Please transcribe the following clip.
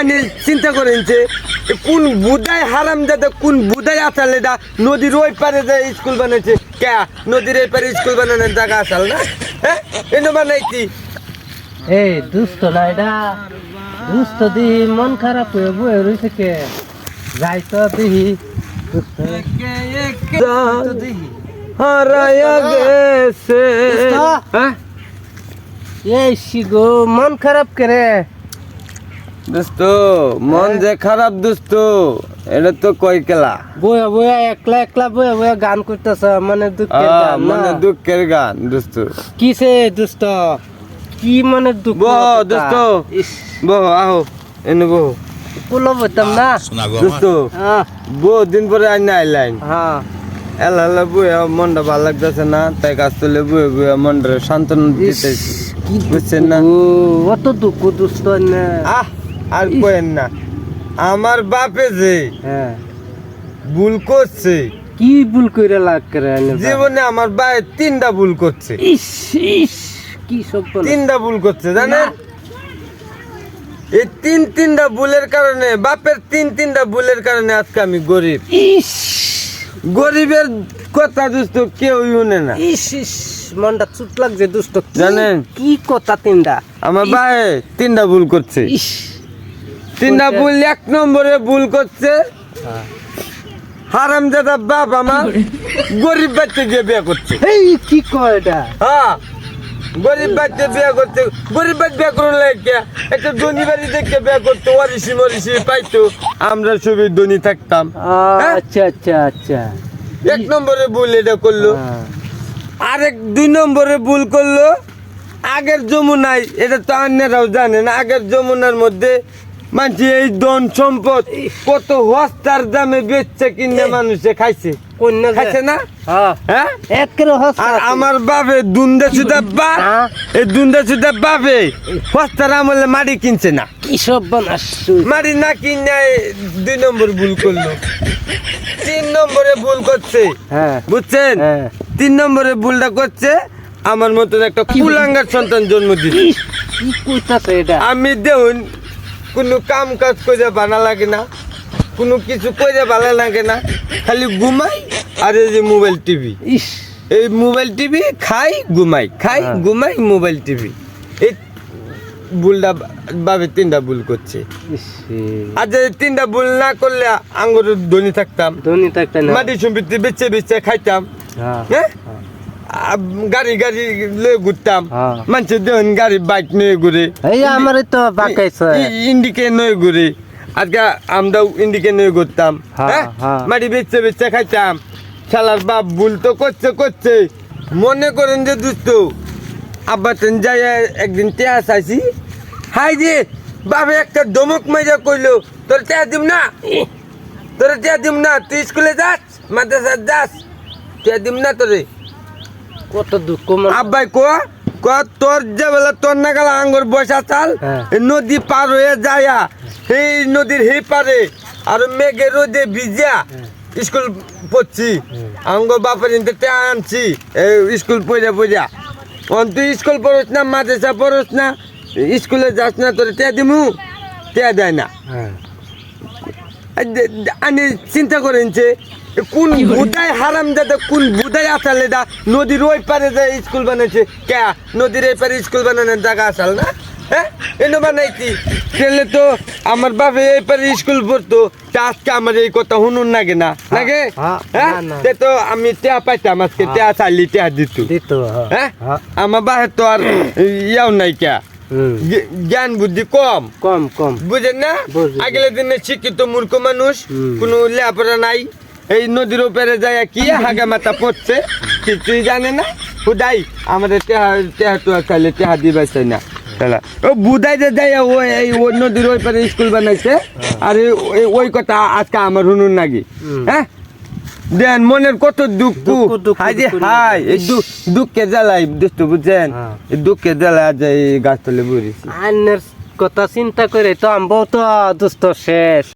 আমি চিন্তা করেন যে কোন বুদাই হারাম যাতে কোন বুদাই আসালে দা নদীর ওই পারে যে স্কুল বানাইছে কে? নদীর এই পারে স্কুল বানানোর জায়গা আসাল না? হ্যাঁ এনে বানাইছি এই দুস্থ না এটা? দুস্থ দি মন খারাপ হয়ে বয়ে রয়েছে কে? যাই তো দিহি। হারায়া গেছে। এই শিগো মন খারাপ করে দোস্ত মন যে খারাপ দোস্ত এটা তো কই কেলা? বয়া বয়া একলা একলা বয়া বয়া গান করতেছ মানে দুঃখের আহ, গান মানে দুঃখের গান দোস্ত। কিসে দুষ্ট কি মানে দুঃখ? বহ? দোস্ত। বহ আহো এনে বহ। কুলো বলতাম না? দোস্ত হ্যাঁ বহু দিন পরে আইন আইলাইন। হ্যাঁ। এলা এলা বইয়া মনটা ভালো লাগতেছে না তাই গাছ তুলে বয়ে বয়ে মনটা সান্ত্বনা দিতেছি। কি বুঝছেন না? ও অত দুঃখ না আহ। আর কয়েন না আমার বাপে যে হ্যাঁ। ভুল করছে কি ভুল করে লাগ করে জীবনে আমার ভাই তিনটা ভুল করছে। ইস ইস কি সব তিনটা ভুল করছে জানেন? এই তিন তিনটা ভুলের কারণে বাপের তিন তিনটা ভুলের কারণে আজকে আমি গরিব। ইস। গরিবের কথা দুস্থ কেউ শুনে না। ইস ইস মনটা চুট লাগছে দুষ্ট। জানেন? কি কথা তিনটা? আমার ভাই তিনটা ভুল করছে। ইস। তিনটা? ভুল এক নম্বরে ভুল করছে। হারাম দাদা বাপ আমার গরিব বাচ্চা গিয়ে বিয়ে করছে এই কি কয় এটা হ্যাঁ গরিব বাচ্চা বিয়ে করতে গরিব বাচ্চা বিয়ে করলে লাগে একটা ধনী বাড়ি দেখে বিয়ে করতো ওয়ারিসি মরিসি পাইতো আমরা সবই ধনী থাকতাম হ্যাঁ? আচ্ছা আচ্ছা আচ্ছা এক নম্বরে ভুল এটা করল হ্যাঁ। আরেক দুই নম্বরে ভুল করল আগের যমুনায় এটা তো অন্যরাও না আগের যমুনার মধ্যে মানুষ এই ধন সম্পদ কত হস্তার দামে বেচছে কিনে মানুষে খাইছে? খাইছে না? হ্যাঁ। আর আমার বাপে দুন্দা সুদা বা হ্যাঁ? এই দুন্দা সুদা বাপে হস্তার আমলে মাটি কিনছে না। কি সব বানাস মাটি না কিনে দুই নম্বর ভুল করল। তিন নম্বরে ভুল করছে। হ্যাঁ। বুঝছেন? হ্যাঁ। তিন নম্বরে ভুলটা করছে আমার মতন একটা কুলাঙ্গার সন্তান জন্ম দিচ্ছে আমি দেখুন কোনো কাম কাজ করে ভালো লাগে না কোনো কিছু করে ভালো লাগে না খালি ঘুমাই আর এই যে মোবাইল টিভি। এই মোবাইল টিভি খাই ঘুমাই খাই হ্যাঁ। ঘুমাই মোবাইল টিভি। এই ভুলটা ভাবে তিনটা ভুল করছে। আর যদি তিনটা ভুল না করলে আঙ্গুর ধনী থাকতাম। ধনী থাকতে না। মাটি সম্পত্তি বেচে বেচে খাইতাম। হ্যাঁ। হ্যাঁ? গাড়ি গাড়ি লয়ে ঘুরতাম। হ্যাঁ। মানুষের দেখুন গাড়ি বাইক নিয়ে ঘুরে। এই আমার তো ইন্ডিকে নয় ঘুরে। আজকে আমরাও ইন্ডিকে নয় ঘুরতাম। হ্যাঁ, হ্যাঁ? হ্যাঁ। মাটি বেচতে বেচতে খাইতাম। শালার বাপ ভুল তো করছে করছে। মনে করেন যে দুস্থ আব্বা তেন যাই একদিন টেয়া চাইছি। হাই যে বাবা একটা দমক মাইজা কইলো তোর টেয়া দিম না? তোর টেয়া দিম না তুই স্কুলে যাস মাদ্রাসা যাস। টেয়া দিম না তোরে? কত দুঃখ আব্বাই কো ক তোর যে বেলা তোর নাগাল আঙ্গুর বসা চাল হ্যাঁ। নদী পার হয়ে যায়া এই নদীর হে পারে আর মেঘে রোদে ভিজা স্কুল পড়ছি। আঙ্গুর বাপের ইন্তে আনছি স্কুল পড়ে পড়া অন তুই স্কুল পড়স না মাদ্রাসা পড়স না স্কুলে যাস না তোর তে দিমু? তে দেয় না। হ্যাঁ। আমি চিন্তা করেন যে কোন বুদাই হারাম যাতে কোন বুদাই আসালে দা নদীর ওই পারে যে স্কুল বানাইছে। কে? নদীর এই পারে স্কুল বানানোর জায়গা আসাল না? হ্যাঁ এনে বানাইছি। তাহলে তো আমার বাপে এই পারে স্কুল পড়তো। তা আজকে আমার এই কথা শুনুন নাগে না লাগে হ্যাঁ, হ্যাঁ। তে আমি টেয়া পাইতাম আজকে টেয়া চাইলি টেয়া দিত। হ্যাঁ। হ্যাঁ। আমার বাহে তো আর ইয়াও নাই কে? জ্ঞান বুদ্ধি কম। কম কম। বুঝেন না? আগের দিনে শিক্ষিত মূর্খ মানুষ। কোনো লেপরা নাই। এই নদীর উপরে যায় কি হাগা মাথা পড়ছে। কিছুই জানে না। হুদাই আমাদের টেহা টেহা টুয়া চাইলে টেহা দিবে না। তাহলে ও বুদাই যে যায় ওই এই ওই নদীর ওই পারে স্কুল বানাইছে। আর ওই- কথা আজকে আমার নাকি? হুম। হ্যাঁ? দেন মনের কত দুঃখ। দুঃখ, দুঃখ, হাই এই। দুঃখ জ্বালাই দুষ্ট বুঝছেন? হ্যাঁ। এই দুঃখে জ্বালা যায় গাছ তলে আইনের কথা চিন্তা করে তো আমরাও তো দোস্ত শেষ।